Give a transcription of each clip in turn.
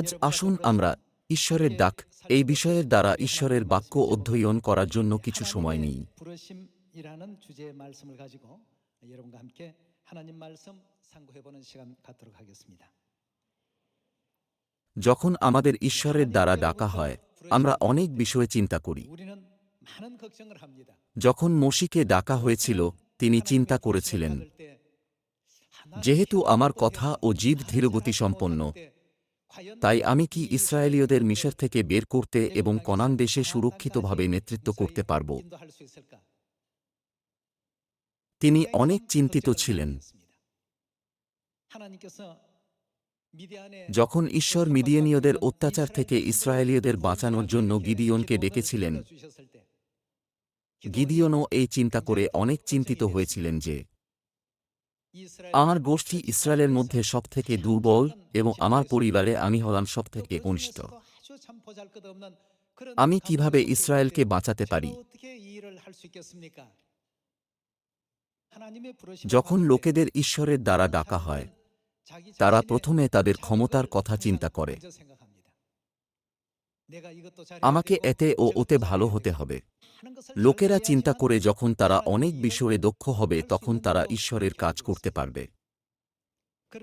আজ আসুন আমরা ঈশ্বরের ডাক, এই বিষয়ের দ্বারা ঈশ্বরের বাক্য অধ্যয়ন করার জন্য কিছু সময় নেই। যখন আমাদের ঈশ্বরের দ্বারা ডাকা হয়, আমরা অনেক বিষয়ে চিন্তা করি। যখন মসিকে ডাকা হয়েছিল, তিনি চিন্তা করেছিলেন, যেহেতু আমার কথা ও জীব ধীরগতি সম্পন্ন তাই আমি কি ইসরায়েলীয়দের মিশর থেকে বের করতে এবং কনান দেশে সুরক্ষিতভাবে নেতৃত্ব করতে পারব। তিনি অনেক চিন্তিত ছিলেন। যখন ঈশ্বর মিডিয়ানীয়দের অত্যাচার থেকে ইসরায়েলীয়দের বাঁচানোর জন্য গিদিয়নকে ডেকেছিলেন। গিদিয়নও এই চিন্তা করে অনেক চিন্তিত হয়েছিলেন যে আমার গোষ্ঠী ইসরায়েলের মধ্যে সব থেকে দুর্বল এবং আমার পরিবারে আমি হলাম সবথেকে কনিষ্ঠ। আমি কীভাবে ইসরায়েলকে বাঁচাতে পারি? যখন লোকেদের ঈশ্বরের দ্বারা ডাকা হয় তারা প্রথমে তাদের ক্ষমতার কথা চিন্তা করে। আমাকে এতে ও ওতে ভালো হতে হবে। লোকেরা চিন্তা করে যখন তারা অনেক বিষয়ে দক্ষ হবে তখন তারা ঈশ্বরের কাজ করতে পারবে।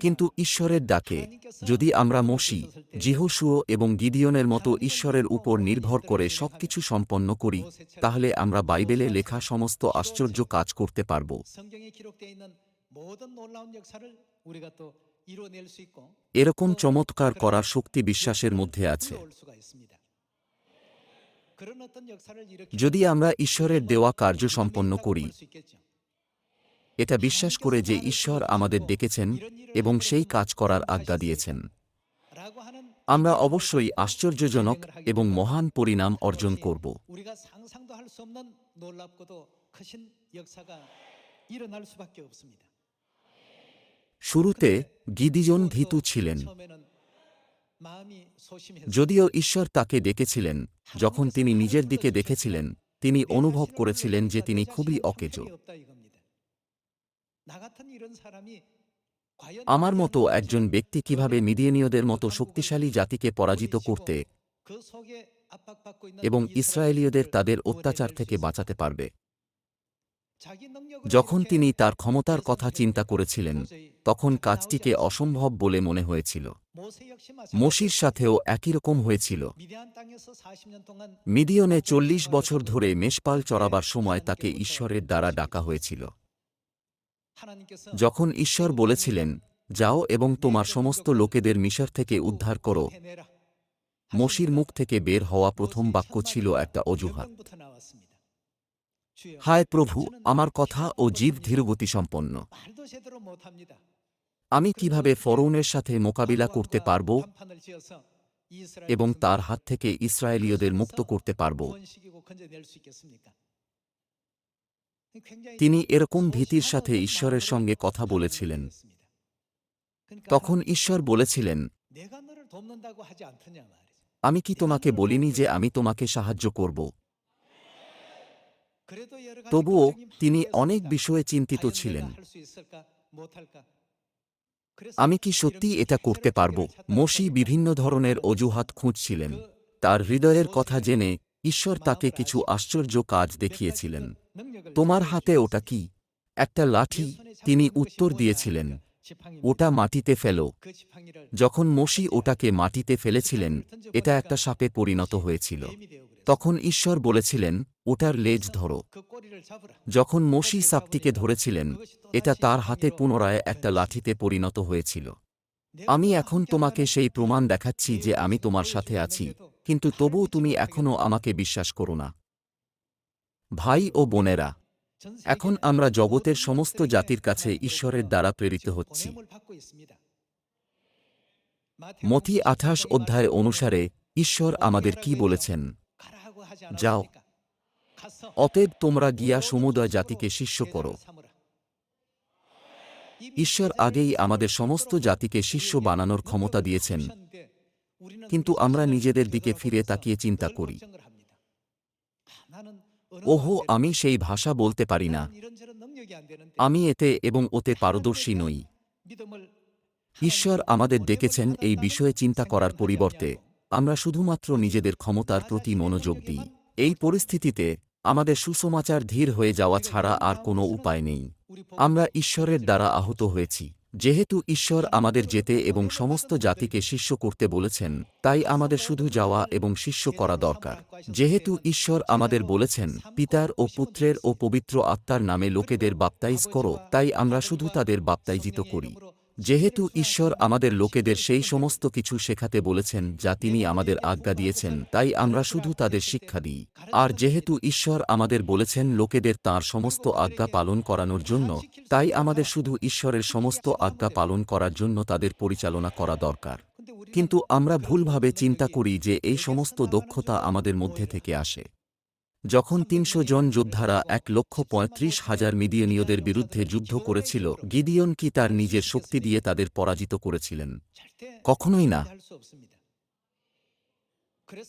কিন্তু ঈশ্বরের ডাকে যদি আমরা মসি জিহসুয় এবং গিদিয়নের মতো ঈশ্বরের উপর নির্ভর করে সবকিছু সম্পন্ন করি তাহলে আমরা বাইবেলে লেখা সমস্ত আশ্চর্য কাজ করতে পারব। এরকম চমৎকার করার শক্তি বিশ্বাসের মধ্যে আছে। যদি আমরা ঈশ্বরের দেওয়া কার্য সম্পন্ন করি এটা বিশ্বাস করে যে ঈশ্বর আমাদের ডেকেছেন এবং সেই কাজ করার আজ্ঞা দিয়েছেন। আমরা অবশ্যই আশ্চর্যজনক এবং মহান পরিণাম অর্জন করব। শুরুতে গিদিজন ধিতু ছিলেন। যদিও ঈশ্বর তাকে দেখেছিলেন যখন তিনি নিজের দিকে দেখেছিলেন তিনি অনুভব করেছিলেন যে তিনি খুবই অকেজ। আমার মতো একজন ব্যক্তি কীভাবে মিডিয়েনীয়দের মতো শক্তিশালী জাতিকে পরাজিত করতে এবং ইসরায়েলীয়দের তাদের অত্যাচার থেকে বাঁচাতে পারবে। যখন তিনি তার ক্ষমতার কথা চিন্তা করেছিলেন তখন কাজটিকে অসম্ভব বলে মনে হয়েছিল। মসির সাথেও একই রকম হয়েছিল। মিডিয়নে চল্লিশ বছর ধরে মেষপাল চড়াবার সময় তাকে ঈশ্বরের দ্বারা ডাকা হয়েছিল। যখন ঈশ্বর বলেছিলেন যাও এবং তোমার সমস্ত লোকেদের মিশর থেকে উদ্ধার করো। মসির মুখ থেকে বের হওয়া প্রথম বাক্য ছিল একটা অজুহাত। হায় প্রভু আমার কথা ও জীব ধীরগতি সম্পন্ন আমি কীভাবে ফরৌনের সাথে মোকাবিলা করতে পারব এবং তার হাত থেকে ইসরায়েলীয়দের মুক্ত করতে পারব? তিনি এরকম ভীতির সাথে ঈশ্বরের সঙ্গে কথা বলেছিলেন। তখন ঈশ্বর বলেছিলেন, আমি কি তোমাকে বলিনি যে আমি তোমাকে সাহায্য করব? তবুও তিনি অনেক বিষয়ে চিন্তিত ছিলেন। আমি কি সত্যি এটা করতে পারব? মসি বিভিন্ন ধরনের অজুহাত খুঁজছিলেন। তার হৃদয়ের কথা জেনে ঈশ্বর তাকে কিছু আশ্চর্য কাজ দেখিয়েছিলেন। তোমার হাতে ওটা কি? একটা লাঠি, তিনি উত্তর দিয়েছিলেন, ওটা মাটিতে ফেলো। যখন মসি ওটাকে মাটিতে ফেলেছিলেন, এটা একটা সাপে পরিণত হয়েছিল। তখন ঈশ্বর বলেছিলেন, ওটার লেজ ধরো। যখন মসি সাপটিকে ধরেছিলেন, এটা তার হাতে পুনরায় একটা লাঠিতে পরিণত হয়েছিল। আমি এখন তোমাকে সেই প্রমাণ দেখাচ্ছি যে আমি তোমার সাথে আছি, কিন্তু তবুও তুমি এখনও আমাকে বিশ্বাস করো না। ভাই ও বোনেরা, এখন আমরা জগতের সমস্ত জাতির কাছে ঈশ্বরের দ্বারা প্রেরিত হচ্ছি। মথি আঠাশ অধ্যায় অনুসারে ঈশ্বর আমাদের কি বলেছেন? যাও। অতএব তোমরা গিয়া সমুদয় জাতিকে শিষ্য করো। ঈশ্বর আগেই আমাদের সমস্ত জাতিকে শিষ্য বানানোর ক্ষমতা দিয়েছেন। কিন্তু আমরা নিজেদের দিকে ফিরে তাকিয়ে চিন্তা করি। ওহো, আমি সেই ভাষা বলতে পারি না। আমি এতে এবং ওতে পারদর্শী নই। ঈশ্বর আমাদের ডেকেছেন এই বিষয়ে চিন্তা করার পরিবর্তে। আমরা শুধুমাত্র নিজেদের ক্ষমতার প্রতি মনোযোগ দিই। এই পরিস্থিতিতে আমাদের সুসমাচার ধীর হয়ে যাওয়া ছাড়া আর কোনো উপায় নেই। আমরা ঈশ্বরের দ্বারা আহত হয়েছি। যেহেতু ঈশ্বর আমাদের যেতে এবং সমস্ত জাতিকে শিষ্য করতে বলেছেন, তাই আমাদের শুধু যাওয়া এবং শিষ্য করা দরকার। যেহেতু ঈশ্বর আমাদের বলেছেন, পিতার ও পুত্রের ও পবিত্র আত্মার নামে লোকেদের বাপ্তাইজ করো, তাই আমরা শুধু তাদের বাপ্তাইজিত করি। যেহেতু ঈশ্বর আমাদের লোকেদের সেই সমস্ত কিছু শেখাতে বলেছেন, যা তিনি আমাদের আজ্ঞা দিয়েছেন, তাই আমরা শুধু তাদের শিক্ষা দিই। আর যেহেতু ঈশ্বর আমাদের বলেছেন লোকেদের তার সমস্ত আজ্ঞা পালন করানোর জন্য, তাই আমাদের শুধু ঈশ্বরের সমস্ত আজ্ঞা পালন করার জন্য তাদের পরিচালনা করা দরকার। কিন্তু আমরা ভুলভাবে চিন্তা করি যে এই সমস্ত দক্ষতা আমাদের মধ্যে থেকে আসে। যখন তিনশো জন যোদ্ধারা এক লক্ষ পঁয়ত্রিশ হাজার মিদিয়নীয়দের বিরুদ্ধে যুদ্ধ করেছিল, গিদিয়ন কি তার নিজের শক্তি দিয়ে তাদের পরাজিত করেছিলেন? কখনোই না।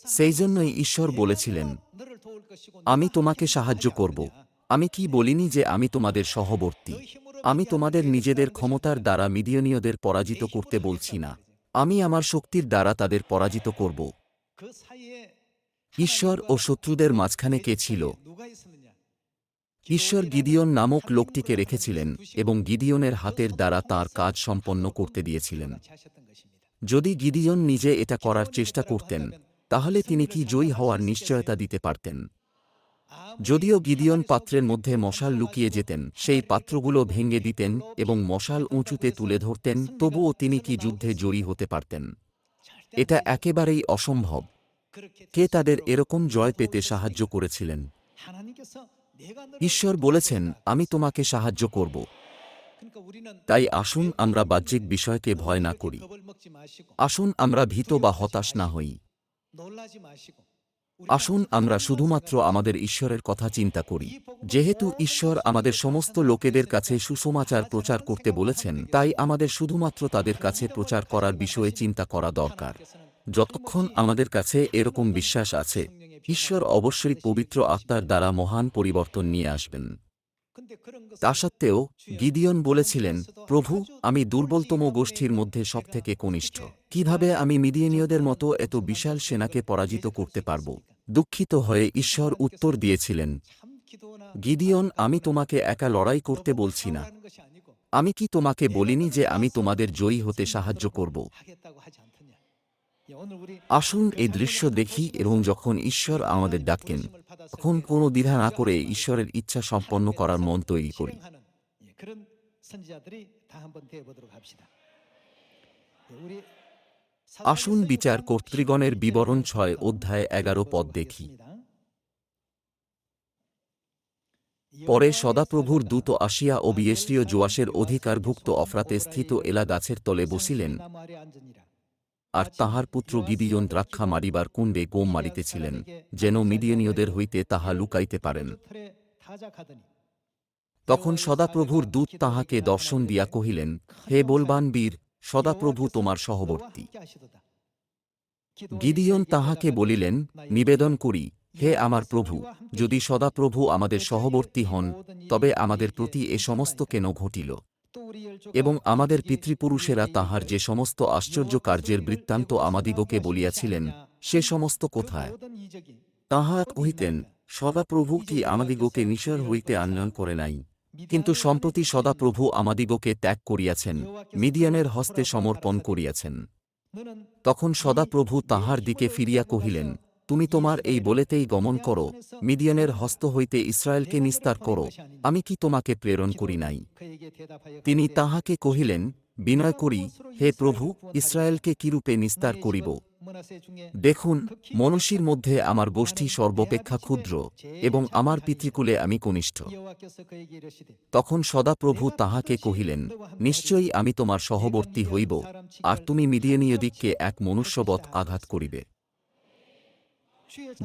সেই জন্যই ঈশ্বর বলেছিলেন, আমি তোমাকে সাহায্য করব। আমি কি বলিনি যে আমি তোমাদের সহবর্তী? আমি তোমাদের নিজেদের ক্ষমতার দ্বারা মিদিয়নীয়দের পরাজিত করতে বলছি না। আমি আমার শক্তির দ্বারা তাদের পরাজিত করব। ঈশ্বর ও শত্রুদের মাঝখানে কে ছিল? ঈশ্বর গিদিয়ন নামক লোকটিকে রেখেছিলেন এবং গিদিয়নের হাতের দ্বারা তার কাজ সম্পন্ন করতে দিয়েছিলেন। যদি গিদিয়ন নিজে এটা করার চেষ্টা করতেন, তাহলে তিনি কি জয়ী হওয়ার নিশ্চয়তা দিতে পারতেন? যদিও গিদিয়ন পাত্রের মধ্যে মশাল লুকিয়ে যেতেন, সেই পাত্রগুলো ভেঙে দিতেন এবং মশাল উঁচুতে তুলে ধরতেন, তবুও তিনি কি যুদ্ধে জয়ী হতে পারতেন? এটা একেবারেই অসম্ভব। কে তাদের এরকম জয় পেতে সাহায্য করেছিলেন? ঈশ্বর বলেছেন, আমি তোমাকে সাহায্য করব। তাই আসুন আমরা বাহ্যিক বিষয়কে ভয় না করি। আসুন আমরা ভীত বা হতাশ না হই। আসুন আমরা শুধুমাত্র আমাদের ঈশ্বরের কথা চিন্তা করি। যেহেতু ঈশ্বর আমাদের সমস্ত লোকেদের কাছে সুসমাচার প্রচার করতে বলেছেন, তাই আমাদের শুধুমাত্র তাদের কাছে প্রচার করার বিষয়ে চিন্তা করা দরকার। যতক্ষণ আমাদের কাছে এরকম বিশ্বাস আছে, ঈশ্বর অবশ্যই পবিত্র আত্মার দ্বারা মহান পরিবর্তন নিয়ে আসবেন। তা সত্ত্বেও গিদিয়ন বলেছিলেন, প্রভু, আমি দুর্বলতম গোষ্ঠীর মধ্যে সবথেকে কনিষ্ঠ। কীভাবে আমি মিদিয়েনীয়দের মতো এত বিশাল সেনাকে পরাজিত করতে পারব? দুঃখিত হয়ে ঈশ্বর উত্তর দিয়েছিলেন, গিদিয়ন, আমি তোমাকে একা লড়াই করতে বলছি না। আমি কি তোমাকে বলিনি যে আমি তোমাদের জয়ী হতে সাহায্য করব? আসুন এই দৃশ্য দেখি এবং যখন ঈশ্বর আমাদের ডাকেন তখন কোনো দ্বিধা না করে ঈশ্বরের ইচ্ছা সম্পন্ন করার মন তৈরি করি। আসুন বিচার কর্তৃগণের বিবরণ ছয়, অধ্যায় এগারো, পদ দেখি। পরে সদাপ্রভুর দূত আসিয়া ও বিয়েষ্টীয় জোয়াসের অধিকারভুক্ত অফরাতে স্থিত এলা গাছের তলে বসিলেন। আর তাহার পুত্র গিদিয়ন দ্রাক্ষা মারিবার কুণ্ডে গোম মারিতেছিলেন, যেন মিদিয়নীয়দের হইতে তাহা লুকাইতে পারেন। তখন সদাপ্রভুর দূত তাহাকে দর্শন দিয়া কহিলেন, হে বলবান বীর, সদাপ্রভু তোমার সহবর্তী। গিদিয়ন তাহাকে বলিলেন, নিবেদন করি, হে আমার প্রভু, যদি সদাপ্রভু আমাদের সহবর্তী হন, তবে আমাদের প্রতি এ সমস্ত কেন ঘটিল? এবং আমাদের পিতৃপুরুষেরা তাহার যে সমস্ত আশ্চর্য কার্যের বৃত্তান্ত আমাদিগকে বলিয়াছিলেন সে সমস্ত কোথায়? তাহা কহিতেন সদাপ্রভু কি আমাদিগকে নিশর হইতে আনয়ন করে নাই। কিন্তু সম্প্রতি সদাপ্রভু আমাদিগকে ত্যাগ করিয়াছেন মিডিয়ানের হস্তে সমর্পণ করিয়াছেন। তখন সদাপ্রভু তাহার দিকে ফিরিয়া কহিলেন তুমি তোমার এই বলেতেই গমন করো মিডিয়ানের হস্ত হইতে ইসরায়েলকে নিস্তার করো, আমি কি তোমাকে প্রেরণ করি নাই? তিনি তাহাকে কহিলেন, বিনয় করি, হে প্রভু, ইসরায়েলকে কিরূপে নিস্তার করিব? দেখুন মনসীর মধ্যে আমার গোষ্ঠী সর্বপেক্ষা ক্ষুদ্র এবং আমার পিতৃকুলে আমি কনিষ্ঠ। তখন সদাপ্রভু তাহাকে কহিলেন, নিশ্চয়ই আমি তোমার সহবর্তী হইব, আর তুমি মিডিয়ানীয় দিককে এক মনুষ্যবৎ আঘাত করিবে।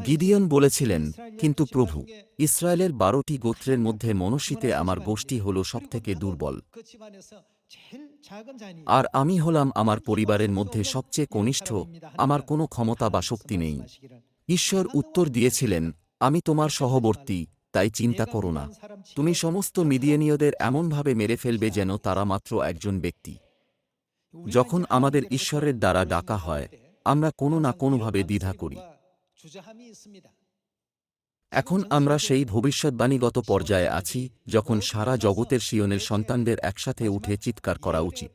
গিদিয়ন বলেছিলেন, কিন্তু প্রভু, ইসরায়েলের বারোটি গোত্রের মধ্যে মনসীতে আমার গোষ্ঠী হল সবথেকে দুর্বল। আর আমি হলাম আমার পরিবারের মধ্যে সবচেয়ে কনিষ্ঠ, আমার কোনো ক্ষমতা বা শক্তি নেই। ঈশ্বর উত্তর দিয়েছিলেন, আমি তোমার সহবর্তী, তাই চিন্তা করো না। তুমি সমস্ত মিডিয়ানীয়দের এমনভাবে মেরে ফেলবে যেন তারা মাত্র একজন ব্যক্তি। যখন আমাদের ঈশ্বরের দ্বারা ডাকা হয়, আমরা কোনো না কোনোভাবে দ্বিধা করি। এখন আমরা সেই ভবিষ্যৎবাণীগত পর্যায়ে আছি যখন সারা জগতের শিয়নের সন্তানদের একসাথে উঠে চিৎকার করা উচিত।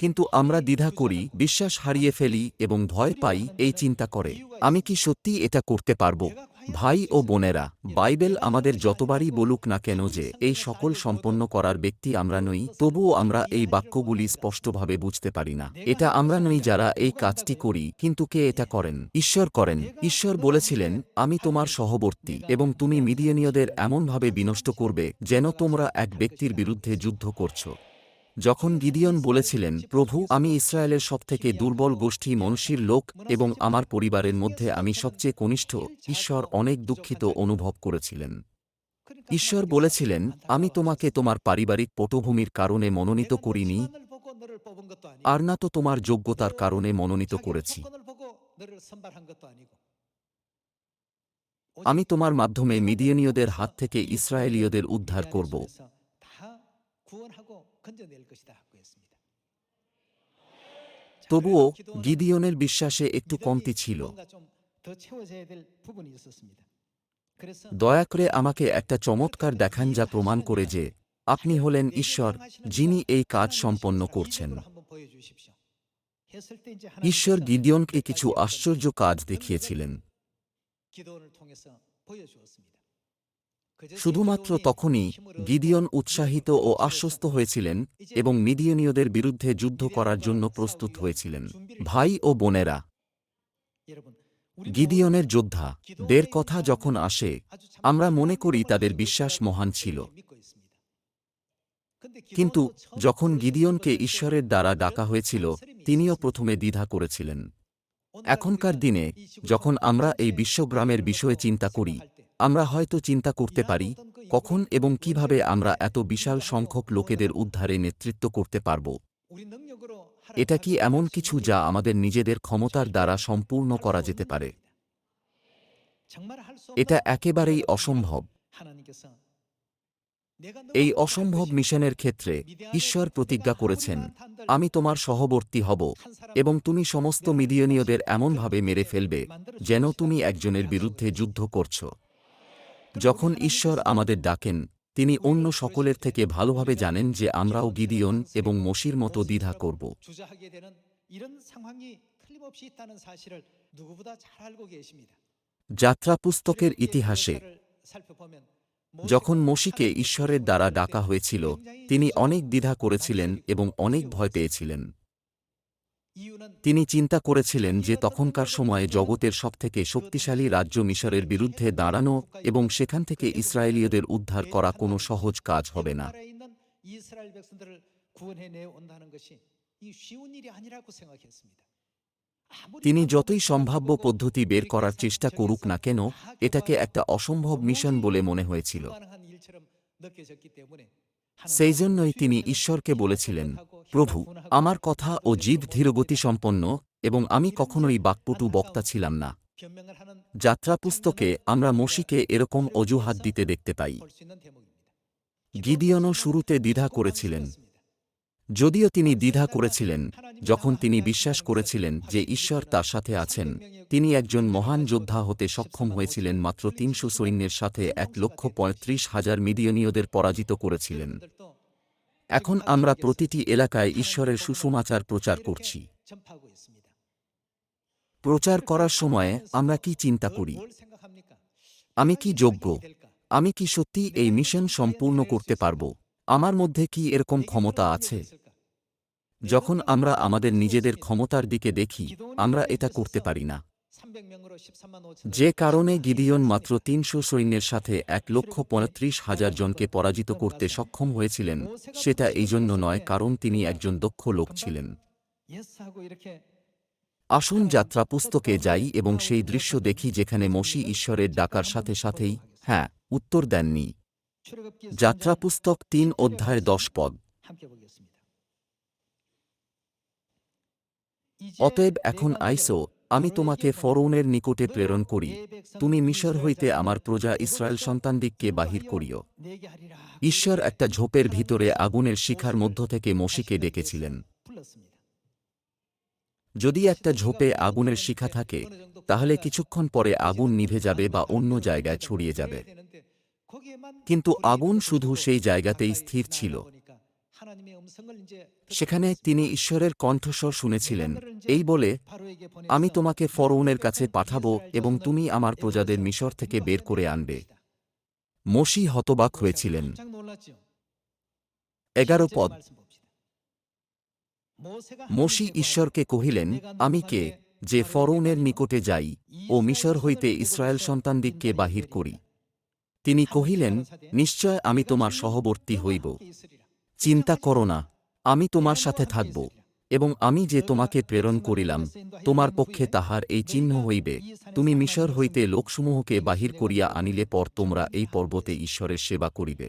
কিন্তু আমরা দ্বিধা করি বিশ্বাস হারিয়ে ফেলি এবং ভয় পাই এই চিন্তা করে। আমি কি সত্যি এটা করতে পারব? ভাই ও বোনেরা, বাইবেল আমাদের যতবারই বলুক না কেন যে এই সকল সম্পন্ন করার ব্যক্তি আমরা নই, তবুও আমরা এই বাক্যগুলি স্পষ্টভাবে বুঝতে পারি না। এটা আমরা নই যারা এই কাজটি করি, কিন্তু কে এটা করেন? ঈশ্বর করেন। ঈশ্বর বলেছিলেন, আমি তোমার সহবর্তী এবং তুমি মিডিয়নীয়দের এমনভাবে বিনষ্ট করবে, যেন তোমরা এক ব্যক্তির বিরুদ্ধে যুদ্ধ করছ। যখন গিদিয়ন বলেছিলেন, প্রভু, আমি ইসরায়েলের সবথেকে দুর্বল গোষ্ঠী মনুষ্যীর লোক এবং আমার পরিবারের মধ্যে আমি সবচেয়ে কনিষ্ঠ, ঈশ্বর অনেক দুঃখিত অনুভব করেছিলেন। ঈশ্বর বলেছিলেন, আমি তোমাকে তোমার পারিবারিক পটভূমির কারণে মনোনীত করিনি, আর না তো তোমার যোগ্যতার কারণে মনোনীত করেছি। আমি তোমার মাধ্যমে মিডিয়নীয়দের হাত থেকে ইসরায়েলীয়দের উদ্ধার করব। তবুও গিদিয়নের বিশ্বাসে একটু কমতি ছিল দয়া করে আমাকে একটা চমৎকার দেখান যা প্রমাণ করে যে আপনি হলেন ঈশ্বর যিনি এই কাজ সম্পন্ন করছেন ঈশ্বর গিদিয়নকে কিছু আশ্চর্য কাজ দেখিয়েছিলেন শুধুমাত্র তখনই গিদিয়ন উৎসাহিত ও আশ্বস্ত হয়েছিলেন এবং মিডিয়নীয়দের বিরুদ্ধে যুদ্ধ করার জন্য প্রস্তুত হয়েছিলেন। ভাই ও বোনেরা, গিদিয়নের যোদ্ধা, দের কথা যখন আসে, আমরা মনে করি তাদের বিশ্বাস মহান ছিল। কিন্তু যখন গিদিয়নকে ঈশ্বরের দ্বারা ডাকা হয়েছিল, তিনিও প্রথমে দ্বিধা করেছিলেন। এখনকার দিনে, যখন আমরা এই বিশ্বগ্রামের বিষয়ে চিন্তা করি আমরা হয়তো চিন্তা করতে পারি কখন এবং কীভাবে আমরা এত বিশাল সংখ্যক লোকেদের উদ্ধারে নেতৃত্ব করতে পারব। এটা কি এমন কিছু যা আমাদের নিজেদের ক্ষমতার দ্বারা সম্পূর্ণ করা যেতে পারে? এটা একেবারেই অসম্ভব। এই অসম্ভব মিশনের ক্ষেত্রে ঈশ্বর প্রতিজ্ঞা করেছেন, আমি তোমার সহবর্তী হব এবং তুমি সমস্ত মিডিয়নীয়দের এমনভাবে মেরে ফেলবে যেন তুমি একজনের বিরুদ্ধে যুদ্ধ করছ। যখন ঈশ্বর আমাদের ডাকেন তিনি অন্য সকলের থেকে ভালোভাবে জানেন যে আমরাও গিদিয়ন এবং মসির মতো দ্বিধা করব। যাত্রা পুস্তকের ইতিহাসে যখন মসিকে ঈশ্বরের দ্বারা ডাকা হয়েছিল তিনি অনেক দ্বিধা করেছিলেন এবং অনেক ভয় পেয়েছিলেন। তিনি চিন্তা করেছিলেন যে তখনকার সময়ে জগতের সবথেকে শক্তিশালী রাজ্য মিশরের বিরুদ্ধে দাঁড়ানো এবং সেখান থেকে ইসরায়েলীয়দের উদ্ধার করা কোনো সহজ কাজ হবে না। তিনি যতই সম্ভাব্য পদ্ধতি বের করার চেষ্টা করুক না কেন, এটাকে একটা অসম্ভব মিশন বলে মনে হয়েছিল। সেই জন্যই তিনি ঈশ্বরকে বলেছিলেন প্রভু আমার কথা ও জীব ধীরগতি সম্পন্ন এবং আমি কখনোই বাক্যটু বক্তা ছিলাম না। যাত্রা পুস্তকে আমরা মসিকে এরকম অজুহাত দিতে দেখতে পাই। গিদিয়নও শুরুতে দ্বিধা করেছিলেন। যদিও তিনি দ্বিধা করেছিলেন যখন তিনি বিশ্বাস করেছিলেন যে ঈশ্বর তার সাথে আছেন, তিনি একজন মহান যোদ্ধা হতে সক্ষম হয়েছিলেন মাত্র তিনশো সৈন্যের সাথে এক লক্ষ পঁয়ত্রিশ হাজার মিডিয়নীয়দের পরাজিত করেছিলেন। এখন আমরা প্রতিটি এলাকায় ঈশ্বরের সুসমাচার প্রচার করছি। প্রচার করার সময়ে আমরা কি চিন্তা করি? আমি কি যোগ্য? আমি কি সত্যি এই মিশন সম্পূর্ণ করতে পারব? আমার মধ্যে কি এরকম ক্ষমতা আছে? যখন আমরা আমাদের নিজেদের ক্ষমতার দিকে দেখি, আমরা এটা করতে পারি না। যে কারণে গিদিয়ন মাত্র তিনশো সৈন্যের সাথে এক লক্ষ পঁয়ত্রিশ হাজার জনকে পরাজিত করতে সক্ষম হয়েছিলেন, সেটা এই জন্য নয়, কারণ তিনি একজন দক্ষ লোক ছিলেন। আসুন যাত্রা পুস্তকে যাই এবং সেই দৃশ্য দেখি যেখানে মসি ঈশ্বরের ডাকার সাথে সাথেই হ্যাঁ উত্তর দেননি। যাত্রা পুস্তক তিন অধ্যায় দশ পদ। অতএব এখন আইসো আমি তোমাকে ফরৌনের নিকটে প্রেরণ করি। তুমি মিশর হইতে আমার প্রজা ইসরায়েল সন্তানদিগকে বাহির করিও। ঈশ্বর একটা ঝোপের ভিতরে আগুনের শিখার মধ্য থেকে মসিকে ডেকেছিলেন। যদি একটা ঝোপে আগুনের শিখা থাকে তাহলে কিছুক্ষণ পরে আগুন নিভে যাবে বা অন্য জায়গায় ছড়িয়ে যাবে। কিন্তু আগুন শুধু সেই জায়গাতেই স্থির ছিল। সেখানে তিনি ঈশ্বরের কণ্ঠস্বর শুনেছিলেন। এই বলে আমি তোমাকে ফরৌনের কাছে পাঠাবো এবং তুমি আমার প্রজাদের মিশর থেকে বের করে আনবে। মসি হতবাক হয়েছিলেন। এগারো পদ। মসি ঈশ্বরকে কহিলেন আমি কে? যে ফরৌনের নিকটে যাই ও মিশর হইতে ইসরায়েল সন্তানদিগকে বাহির করি। তিনি কহিলেন নিশ্চয় আমি তোমার সহবর্তী হইব। চিন্তা করো না, আমি তোমার সাথে থাকব, এবং আমি যে তোমাকে প্রেরণ করিলাম, তোমার পক্ষে তাহার এই চিহ্ন হইবে। তুমি মিশর হইতে লোকসমূহকে বাহির করিয়া আনিলে পর তোমরা এই পর্বতে ঈশ্বরের সেবা করিবে।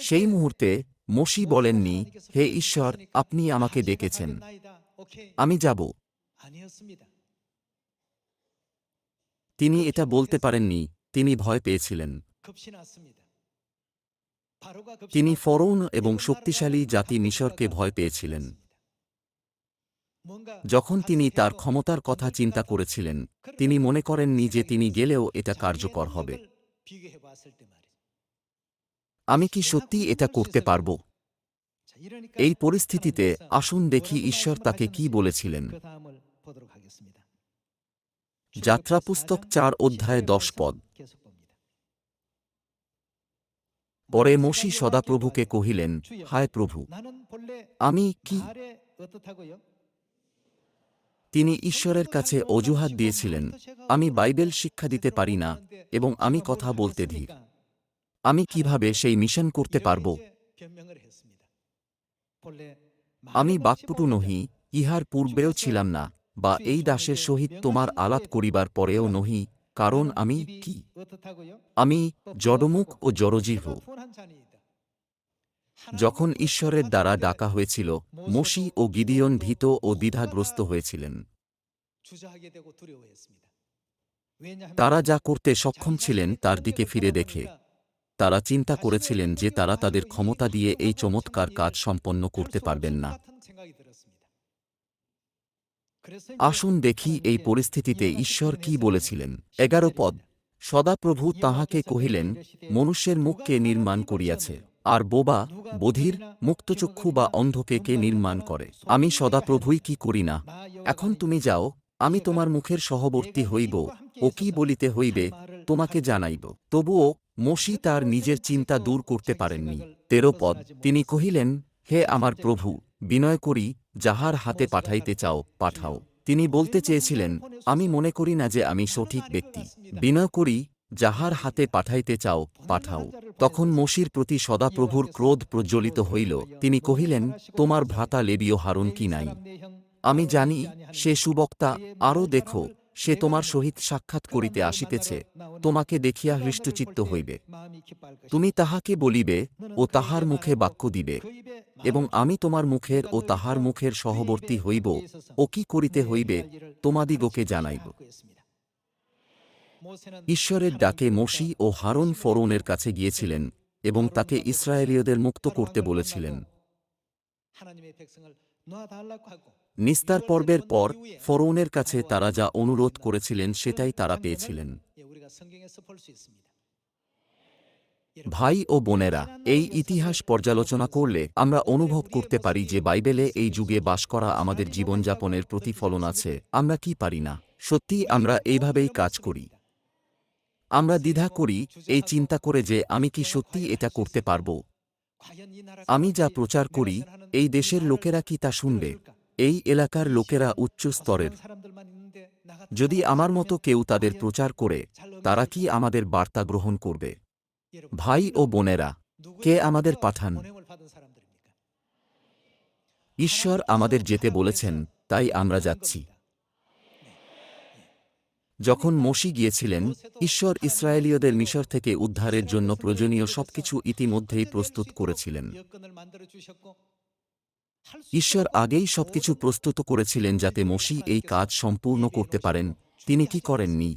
সেই মুহূর্তে মসি বলেননি, হে ঈশ্বর, আপনি আমাকে ডেকেছেন। আমি যাব। তিনি এটা বলতে পারেননি, তিনি ভয় পেয়েছিলেন। তিনি ফরৌন এবং শক্তিশালী জাতি মিশরকে ভয় পেয়েছিলেন। যখন তিনি তার ক্ষমতার কথা চিন্তা করেছিলেন, তিনি মনে করেননি যে তিনি গেলেও এটা কার্যকর হবে। আমি কি সত্যি এটা করতে পারব? এই পরিস্থিতিতে আসুন দেখি ঈশ্বর তাকে কি বলেছিলেন। যাত্রা পুস্তক চার অধ্যায় দশ পদ। পরে মসি সদাপ্রভুকে কহিলেন, হায় প্রভু, আমি কি? তিনি ঈশ্বরের কাছে অজুহাত দিয়েছিলেন, আমি বাইবেল শিক্ষা দিতে পারি না এবং আমি কথা বলতে ধীর। আমি কীভাবে সেই মিশন করতে পারব? আমি বাকপুটু নহি, ইহার পূর্বেও ছিলাম না, বা এই দাসের সহিত তোমার আলাপ করিবার পরেও নহি কারণ আমি কি? আমি জড়মুখ ও জড়জীব যখন ঈশ্বরের দ্বারা ডাকা হয়েছিল মসি ও গিদিয়ন ভীত ও দ্বিধাগ্রস্ত হয়েছিলেন। তারা যা করতে সক্ষম ছিলেন তার দিকে ফিরে দেখে। তারা চিন্তা করেছিলেন যে তারা তাদের ক্ষমতা দিয়ে এই চমৎকার কাজ সম্পন্ন করতে পারবেন না। আসুন দেখি এই পরিস্থিতিতে ঈশ্বর কি বলেছিলেন। এগারো পদ। সদাপ্রভু তাহাকে কহিলেন, মনুষ্যের মুখকে নির্মাণ করিয়াছে, আর বোবা, বধির, মুক্তচক্ষু বা অন্ধকে কে নির্মাণ করে। আমি সদাপ্রভুই কি করি না? এখন তুমি যাও, আমি তোমার মুখের সহবর্তী হইব, ও কি বলিতে হইবে, তোমাকে জানাইব। তবুও মসি তার নিজের চিন্তা দূর করতে পারেননি। তেরো পদ। তিনি কহিলেন, হে আমার প্রভু, বিনয় করি যাহার হাতে পাঠাইতে চাও, পাঠাও। তিনি বলতে চেয়েছিলেন, আমি মনে করি না যে আমি সঠিক ব্যক্তি। বিনয় করি, যাহার হাতে পাঠাইতে চাও, পাঠাও। তখন মসির প্রতি সদাপ্রভুর ক্রোধ প্রজ্বলিত হইল। তিনি কহিলেন, তোমার ভ্রাতা লেবীয় হারুন কি নাই? আমি জানি, সে সুবক্তা, আরও দেখো, সে তোমার সহিত সাক্ষাৎ করিতে আসিতেছে। তোমাকে দেখিয়া হৃষ্টচিত্ত হইবে। তুমি তাহাকে বলিবে ও তাহার মুখে বাক্য দিবে। এবং আমি তোমার মুখের ও তাহার মুখের সহবর্তী হইব ও কি করিতে হইবে তোমাদিগকে জানাইব। ঈশ্বরের ডাকে মসি ও হারুন ফরৌনের কাছে গিয়েছিলেন এবং তাকে ইসরায়েলীয়দের মুক্ত করতে বলেছিলেন। নিস্তার পর্বের পর ফরৌনের কাছে তারা যা অনুরোধ করেছিলেন সেটাই তারা পেয়েছিলেন। ভাই ও বোনেরা, এই ইতিহাস পর্যালোচনা করলে আমরা অনুভব করতে পারি যে বাইবেলে এই যুগে বাস করা আমাদের জীবনযাপনের প্রতিফলন আছে, আমরা কি পারি না? সত্যি আমরা এইভাবেই কাজ করি। আমরা দ্বিধা করি, এই চিন্তা করে যে আমি কি সত্যি এটা করতে পারব? আমি যা প্রচার করি, এই দেশের লোকেরা কি তা শুনবে? এই এলাকার লোকেরা উচ্চ স্তরের। যদি আমার মতো কেউ তাদের প্রচার করে, তারা কি আমাদের বার্তা গ্রহণ করবে? ভাই ও বোনেরা কে আমাদের পাঠান? ঈশ্বর আমাদের যেতে বলেছেন তাই আমরা যাচ্ছি। যখন মসি গিয়েছিলেন ঈশ্বর ইসরায়েলীয়দের মিশর থেকে উদ্ধারের জন্য প্রয়োজনীয় সবকিছু ইতিমধ্যেই প্রস্তুত করেছিলেন। ঈশ্বর আগেই সবকিছু প্রস্তুত করেছিলেন যাতে মসি এই কাজ সম্পূর্ণ করতে পারেন। তিনি কি করেননি?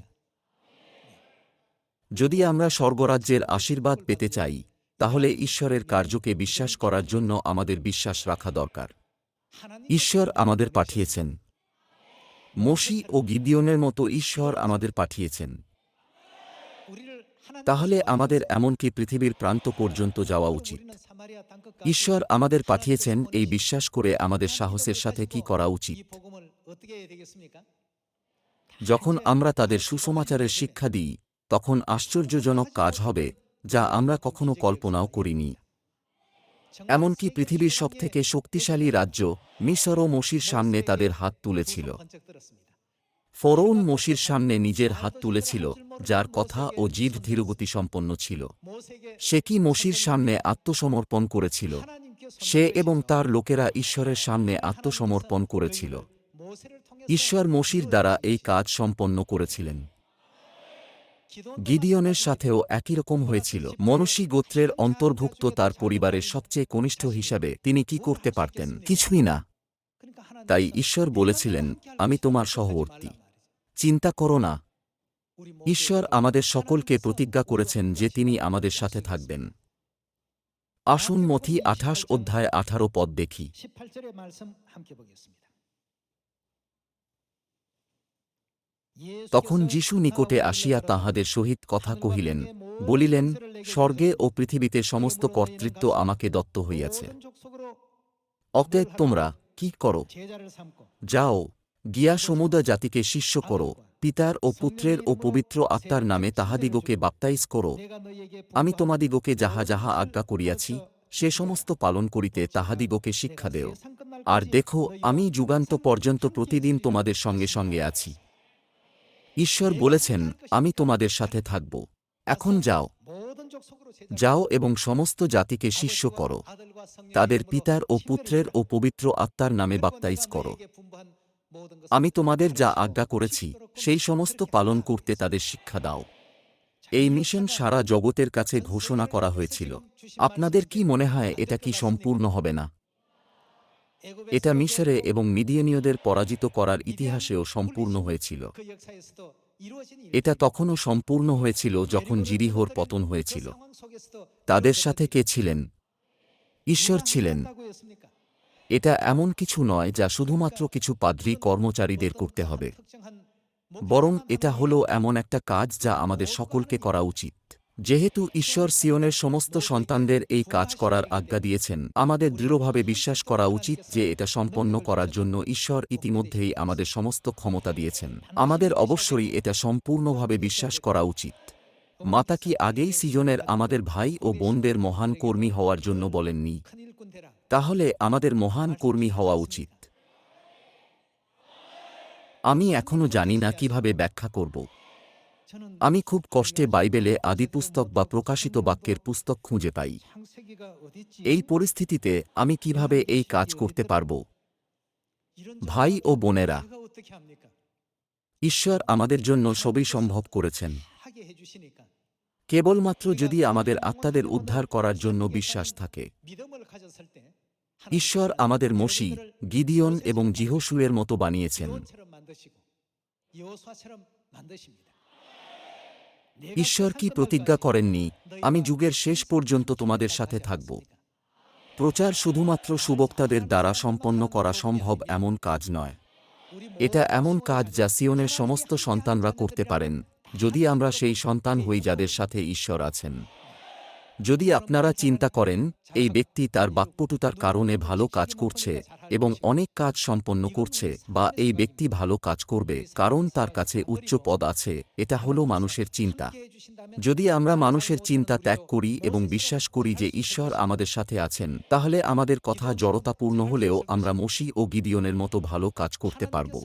যদি আমরা স্বর্গরাজ্যের আশীর্বাদ পেতে চাই, তাহলে ঈশ্বরের কার্যকে বিশ্বাস করার জন্য আমাদের বিশ্বাস রাখা দরকার। ঈশ্বর আমাদের পাঠিয়েছেন। মসি ও গিদিয়নের মতো ঈশ্বর আমাদের পাঠিয়েছেন। তাহলে আমাদের এমনকি পৃথিবীর প্রান্ত পর্যন্ত যাওয়া উচিত। ঈশ্বর আমাদের পাঠিয়েছেন এই বিশ্বাস করে আমাদের সাহসের সাথে কি করা উচিত। যখন আমরা তাদের সুসমাচারের শিক্ষা দিই তখন আশ্চর্যজনক কাজ হবে যা আমরা কখনো কল্পনাও করিনি। এমনকি পৃথিবীর সবথেকে শক্তিশালী রাজ্য মিশর ও মসির সামনে তাদের হাত তুলেছিল। ফরৌন মসির সামনে নিজের হাত তুলেছিল, যার কথা ও জিভ ধীরগতি সম্পন্ন ছিল। সে কি মসির সামনে আত্মসমর্পণ করেছিল? সে এবং তার লোকেরা ঈশ্বরের সামনে আত্মসমর্পণ করেছিল। ঈশ্বর মসির দ্বারা এই কাজ সম্পন্ন করেছিলেন। গিদিয়নের সাথেও একই রকম হয়েছিল। মনসী গোত্রের অন্তর্ভুক্ত তার পরিবারের সবচেয়ে কনিষ্ঠ হিসাবে তিনি কি করতে পারতেন? কিছুই না। তাই ঈশ্বর বলেছিলেন, আমি তোমার সহবর্তী। চিন্তা করো না। ঈশ্বর আমাদের সকলকে প্রতিজ্ঞা করেছেন যে তিনি আমাদের সাথে থাকবেন। আসুন মথি আঠাশ অধ্যায় আঠারো পদ দেখি। তখন যীশু নিকটে আসিয়া তাহাদের সহিত কথা কহিলেন, বলিলেন, স্বর্গে ও পৃথিবীতে সমস্ত কর্তৃত্ব আমাকে দত্ত হইয়াছে। অতএব তোমরা কি করো? যাও, গিয়া সমুদা জাতিকে শিষ্য করো, পিতার ও পুত্রের ও পবিত্র আত্মার নামে তাহাদিগকে বাপ্তাইজ করো। আমি তোমাদিগকে যাহা যাহা আজ্ঞা করিয়াছি, সে সমস্ত পালন করিতে তাহাদিগকে শিক্ষা দেও। আর দেখো, আমি যুগান্ত পর্যন্ত প্রতিদিন তোমাদের সঙ্গে সঙ্গে আছি। ঈশ্বর বলেছেন, আমি তোমাদের সাথে থাকব। এখন যাও। যাও এবং সমস্ত জাতিকে শিষ্য করো। তাদের পিতার ও পুত্রের ও পবিত্র আত্মার নামে বাপ্তাইজ করো। আমি তোমাদের যা আজ্ঞা করেছি, সেই সমস্ত পালন করতে তাদের শিক্ষা দাও। এই মিশন সারা জগতের কাছে ঘোষণা করা হয়েছিল। আপনাদের কি মনে হয়, এটা কি সম্পূর্ণ হবে না? এটা মিশরে এবং মিডিয়ানীয়দের পরাজিত করার ইতিহাসেও সম্পূর্ণ হয়েছিল। এটা তখনও সম্পূর্ণ হয়েছিল যখন জিরিহোর পতন হয়েছিল। তাদের সাথে কে ছিলেন? ঈশ্বর ছিলেন। এটা এমন কিছু নয় যা শুধুমাত্র কিছু পাদ্রী কর্মচারীদের করতে হবে। বরং এটা হলো এমন একটা কাজ যা আমাদের সকলকে করা উচিত। যেহেতু ঈশ্বর সিয়নের সমস্ত সন্তানদের এই কাজ করার আজ্ঞা দিয়েছেন, আমাদের দৃঢ়ভাবে বিশ্বাস করা উচিত যে এটা সম্পন্ন করার জন্য ঈশ্বর ইতিমধ্যেই আমাদের সমস্ত ক্ষমতা দিয়েছেন। আমাদের অবশ্যই এটা সম্পূর্ণভাবে বিশ্বাস করা উচিত। মাতা কি আগেই সিজনের আমাদের ভাই ও বোনদের মহান কর্মী হওয়ার জন্য বলেননি? তাহলে আমাদের মহান কর্মী হওয়া উচিত। আমি এখনও জানি না কীভাবে ব্যাখ্যা করব। আমি খুব কষ্টে বাইবেলে আদি পুস্তক বা প্রকাশিত বাক্যের পুস্তক খুঁজে পাই। এই পরিস্থিতিতে আমি কীভাবে এই কাজ করতে পারব? ভাই ও বোনেরা ঈশ্বর আমাদের জন্য সবই সম্ভব করেছেন। কেবলমাত্র যদি আমাদের আত্মাদের উদ্ধার করার জন্য বিশ্বাস থাকে। ঈশ্বর আমাদের মসি গিদিয়ন এবং জিহসুয়ের মতো বানিয়েছেন। ঈশ্বর কি প্রতিজ্ঞা করেননি? আমি যুগের শেষ পর্যন্ত তোমাদের সাথে থাকব। প্রচার শুধুমাত্র সুবক্তাদের দ্বারা সম্পন্ন করা সম্ভব এমন কাজ নয়। এটা এমন কাজ যা সিওনের সমস্ত সন্তানরা করতে পারেন, যদি আমরা সেই সন্তান হই যাদের সাথে ঈশ্বর আছেন। যদি আপনারা চিন্তা করেন, এই ব্যক্তি তার বাক্যটুতার কারণে ভালো কাজ করছে এবং অনেক কাজ সম্পন্ন করছে বা এই ব্যক্তি ভালো কাজ করবে কারণ তার কাছে উচ্চ পদ আছে, এটা হলো মানুষের চিন্তা। যদি আমরা মানুষের চিন্তা ত্যাগ করি এবং বিশ্বাস করি যে ঈশ্বর আমাদের সাথে আছেন, তাহলে আমাদের কথা জড়তাপূর্ণ হলেও আমরা মসি ও গিদিয়নের মতো ভালো কাজ করতে পারব।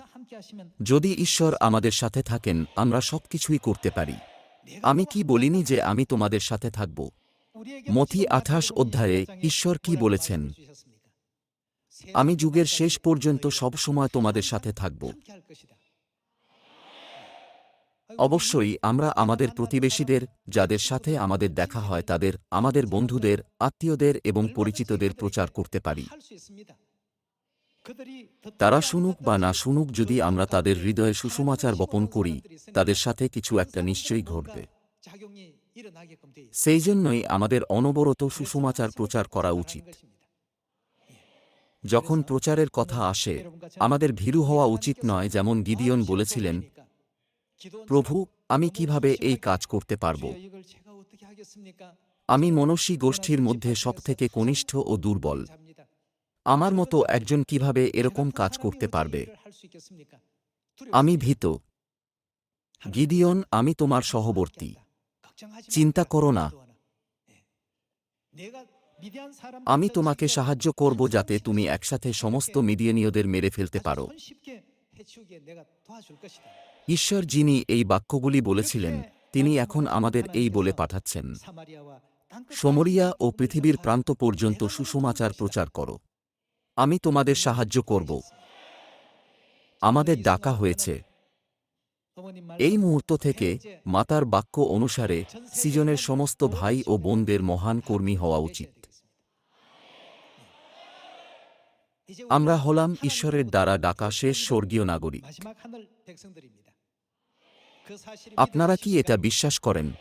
যদি ঈশ্বর আমাদের সাথে থাকেন, আমরা সব কিছুই করতে পারি। আমি কি বলিনি যে আমি তোমাদের সাথে থাকব? মথি আঠাশ অধ্যায়ে ঈশ্বর কি বলেছেন? আমি যুগের শেষ পর্যন্ত সবসময় তোমাদের সাথে থাকব। অবশ্যই আমরা আমাদের প্রতিবেশীদের, যাদের সাথে আমাদের দেখা হয়, তাদের, আমাদের বন্ধুদের, আত্মীয়দের এবং পরিচিতদের প্রচার করতে পারি। তারা শুনুক বা না শুনুক, যদি আমরা তাদের হৃদয়ে সুষমাচার বপন করি, তাদের সাথে কিছু একটা নিশ্চয়ই ঘটবে। সেই জন্যই আমাদের অনবরত সুষমাচার প্রচার করা উচিত। যখন প্রচারের কথা আসে, আমাদের ভীরু হওয়া উচিত নয়, যেমন গিদিয়ন বলেছিলেন, প্রভু, আমি কীভাবে এই কাজ করতে পারব? আমি মনস্বী গোষ্ঠীর মধ্যে সবথেকে কনিষ্ঠ ও দুর্বল। আমার মতো একজন কীভাবে এরকম কাজ করতে পারবে? আমি ভীত। গিদিয়ন, আমি তোমার সহবর্তী। চিন্তা করো না। আমি তোমাকে সাহায্য করব যাতে তুমি একসাথে সমস্ত মিডিয়ানীয়দের মেরে ফেলতে পারো। ঈশ্বর যিনি এই বাক্যগুলি বলেছিলেন তিনি এখন আমাদের এই বলে পাঠাচ্ছেন। সমরিয়া ও পৃথিবীর প্রান্ত পর্যন্ত সুসমাচার প্রচার করো। আমি তোমাদের সাহায্য করব। আমাদের ডাকা হয়েছে। এই মুহূর্ত থেকে মাতার বাক্য অনুসারে সিজনের সমস্ত ভাই ও বোনদের মহান কর্মী হওয়া উচিত। আমরা হলাম ঈশ্বরের দ্বারা ডাকা শেষ স্বর্গীয় নাগরিক। আপনারা কি এটা বিশ্বাস করেন?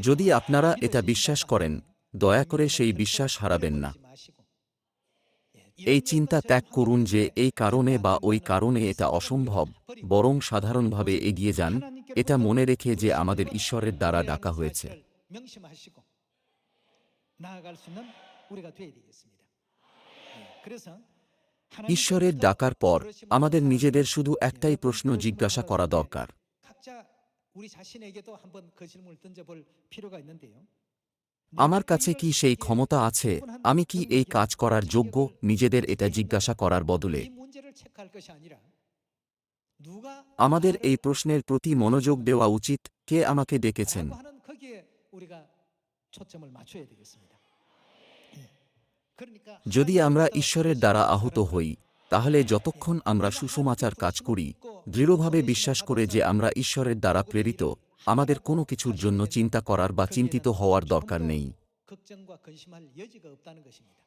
যদি আপনারা এটা বিশ্বাস করেন, দয়া করে সেই বিশ্বাস হারাবেন না। এই 이런 চিন্তা 것을 ত্যাগ করুন যে 하나님께 এই কারণে বা ওই 나아가는 কারণে এটা 생각을 অসম্ভব 버리고 বরং সাধারণভাবে এগিয়ে যান 하나님께로부터 এটা মনে রেখে যে 부르심을 আমাদের 받은 ঈশ্বরের দ্বারা 우리라는 ডাকা হয়েছে 사실을 명심하시고 나아갈 수 있는 우리가 되어야 되겠습니다. 예, 그래서 ঈশ্বরের 하나님께로부터 ডাকার পর 부르심을 আমাদের 받은 নিজেদের শুধু 사람들, একটাই 여러분 প্রশ্ন 부르심을 জিজ্ঞাসা করা 받았을 때 দরকার 각자 우리 자신에게도 한번 그 질문을 던져볼 필요가 있는데요. আমার কাছে কি সেই ক্ষমতা আছে? আমি কি এই কাজ করার যোগ্য? নিজেদের এটা জিজ্ঞাসা করার বদলে। আমাদের এই প্রশ্নের প্রতি মনোযোগ দেওয়া উচিত, কে আমাকে ডেকেছেন। যদি আমরা ঈশ্বরের দ্বারা আহত হই, তাহলে যতক্ষণ আমরা সুসমাচার কাজ করি, দৃঢ়ভাবে বিশ্বাস করে যে আমরা ঈশ্বরের দ্বারা প্রেরিত আমাদের কোনো কিছুর জন্য চিন্তা করার বা চিন্তিত হওয়ার দরকার নেই 걱정과 근심할 여지가 없다는 것입니다.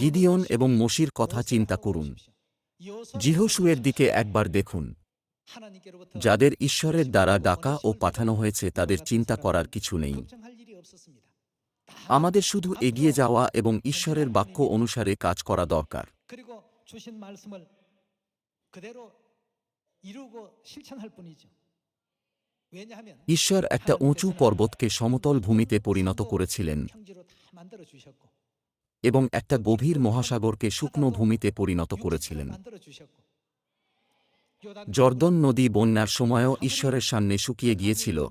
গিদিয়ন এবং মসির কথা চিন্তা করুন জিহসুয়ের দিকে একবার দেখুন যাদের ঈশ্বরের দ্বারা ডাকা ও পাঠানো হয়েছে তাদের চিন্তা করার কিছু নেই আমাদের শুধু এগিয়ে যাওয়া এবং ঈশ্বরের বাক্য অনুসারে কাজ করা দরকার 그리고 주신 말씀을 그대로 이루고 실천할 뿐이죠. ঈশ্বর একটা উঁচু পর্বতকে সমতল ভূমিতে পরিণত করেছিলেন। এবং একটা গভীর মহাসাগরকে শুকনো ভূমিতে পরিণত করেছিলেন। জর্দন নদী বন্যার সময়ও ঈশ্বরের সামনে শুকিয়ে গিয়েছিল।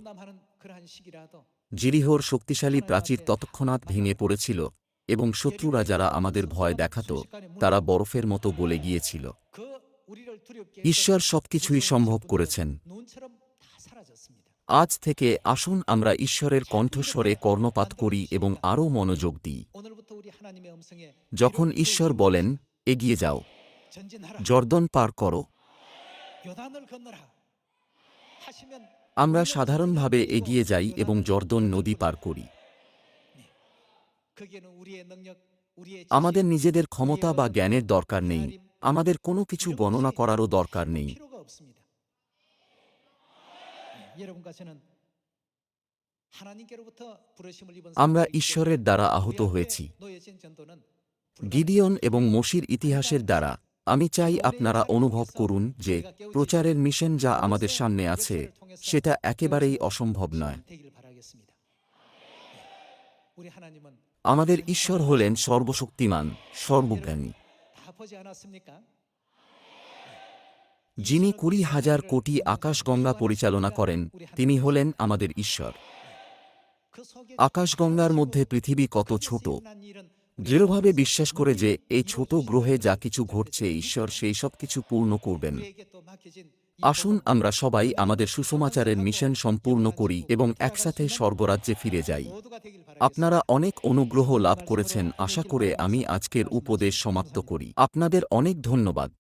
জিরিহর শক্তিশালী প্রাচীর তৎক্ষণাৎ ভেঙে পড়েছিল এবং শত্রুরা যারা আমাদের ভয় দেখাত তারা বরফের মতো গলে গিয়েছিল। ঈশ্বর সবকিছুই সম্ভব করেছেন। আজ থেকে আসুন আমরা ঈশ্বরের কণ্ঠস্বরে কর্ণপাত করি এবং আরও মনোযোগ দিই। যখন ঈশ্বর বলেন, এগিয়ে যাও। জর্দন পার করো। আমরা সাধারণভাবে এগিয়ে যাই এবং জর্দন নদী পার করি। আমাদের নিজেদের ক্ষমতা বা জ্ঞানের দরকার নেই। আমাদের কোনো কিছু গণনা করারও দরকার নেই। আমরা ঈশ্বরের দ্বারা আহত হয়েছি। গিদিয়ন এবং মসির ইতিহাসের দ্বারা আমি চাই আপনারা অনুভব করুন যে প্রচারের মিশন যা আমাদের সামনে আছে সেটা একেবারেই অসম্ভব নয়। আমাদের ঈশ্বর হলেন সর্বশক্তিমান সর্বজ্ঞানী। যিনি কুড়ি হাজার কোটি আকাশগঙ্গা পরিচালনা করেন, তিনি হলেন আমাদের ঈশ্বর। আকাশগঙ্গার মধ্যে পৃথিবী কত ছোট? দৃঢ়ভাবে বিশ্বাস করে যে এই ছোট গ্রহে যা কিছু ঘটছে, ঈশ্বর সেই সব কিছু পূর্ণ করবেন। আসুন আমরা সবাই আমাদের সুসমাচারের মিশন সম্পূর্ণ করি এবং একসাথে স্বর্গরাজ্যে ফিরে যাই। আপনারা অনেক অনুগ্রহ লাভ করেছেন, আশা করে আমি আজকের উপদেশ সমাপ্ত করি। আপনাদের অনেক ধন্যবাদ।